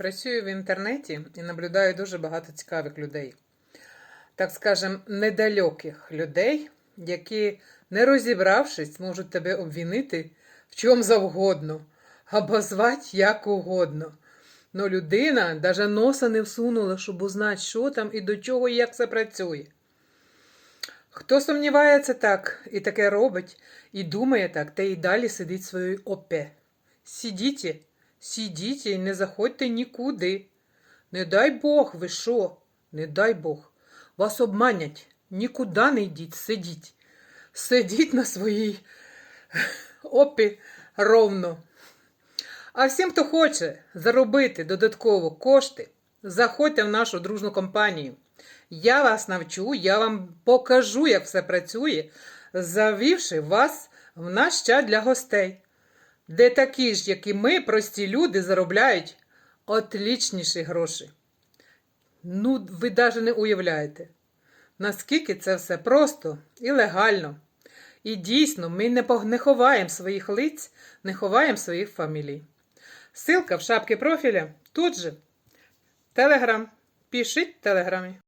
Працюю в інтернеті і наблюдаю дуже багато цікавих людей. Так скажем, недалеких людей, які, не розібравшись, можуть тебе обвінити в чому завгодно, або звати як угодно. Но людина даже носа не всунула, щоб узнати, що там і до чого і як це працює. Хто сумнівається так і таке робить, і думає так, те і далі сидить своєю опе. Сидіть, сидіть і не заходьте нікуди. Не дай Бог, ви що? Не дай Бог. Вас обманять. Нікуди не йдіть, сидіть. Сидіть на своїй опі ровно. А всім, хто хоче заробити додатково кошти, заходьте в нашу дружну компанію. Я вас навчу, я вам покажу, як все працює, завівши вас в наш чат для гостей, де такі ж, як і ми, прості люди, заробляють отлічніші гроші. Ну, ви навіть не уявляєте, наскільки це все просто і легально. І дійсно, ми не, ховаємо своїх лиць, не ховаємо своїх фамілій. Ссылка в шапці профіля тут же. Телеграм. Пишіть в телеграмі.